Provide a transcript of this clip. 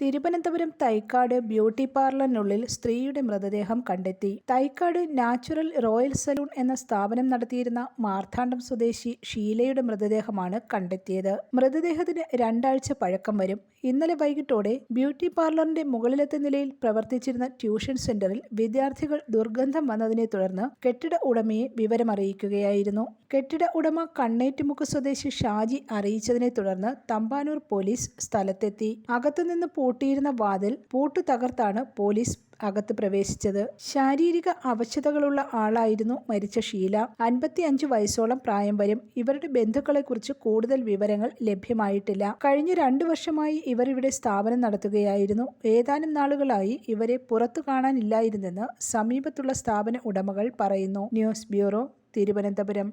Thiruvananthapuram Thycaud beauty പാർലറിനുള്ളിൽ സ്ത്രീയുടെ മൃതദേഹം കണ്ടെത്തി. തൈക്കാട് നാച്ചുറൽ റോയൽ സലൂൺ എന്ന സ്ഥാപനം നടത്തിയിരുന്ന മാർത്താണ്ഡം സ്വദേശി ഷീലയുടെ മൃതദേഹമാണ് കണ്ടെത്തിയത്. മൃതദേഹത്തിന് രണ്ടാഴ്ച പഴക്കം വരും. ഇന്നലെ വൈകിട്ടോടെ ബ്യൂട്ടി പാർലറിന്റെ മുകളിലത്തെ നിലയിൽ പ്രവർത്തിച്ചിരുന്ന ട്യൂഷൻ സെന്ററിൽ വിദ്യാർത്ഥികൾ ദുർഗന്ധം വന്നതിനെ തുടർന്ന് കെട്ടിട ഉടമയെ വിവരമറിയിക്കുകയായിരുന്നു. കെട്ടിട ഉടമ കണ്ണേറ്റുമുക്ക് സ്വദേശി ഷാജി അറിയിച്ചതിനെ തുടർന്ന് തമ്പാനൂർ പോലീസ് സ്ഥലത്തെത്തി. അകത്തുനിന്ന് പൂട്ടിയിരുന്ന വാതിൽ പൂട്ടു തകർത്താണ് പോലീസ് അകത്ത് പ്രവേശിച്ചത്. ശാരീരിക അവശതകളുള്ള ആളായിരുന്നു മരിച്ച ഷീല. അൻപത്തി വയസ്സോളം പ്രായം വരും. ഇവരുടെ ബന്ധുക്കളെക്കുറിച്ച് കൂടുതൽ വിവരങ്ങൾ ലഭ്യമായിട്ടില്ല. കഴിഞ്ഞ രണ്ടു വർഷമായി ഇവർ ഇവിടെ സ്ഥാപനം നടത്തുകയായിരുന്നു. ഏതാനും നാളുകളായി ഇവരെ പുറത്തു കാണാനില്ലായിരുന്നെന്ന് സമീപത്തുള്ള സ്ഥാപന ഉടമകൾ പറയുന്നു. News bureau Thiruvananthapuram.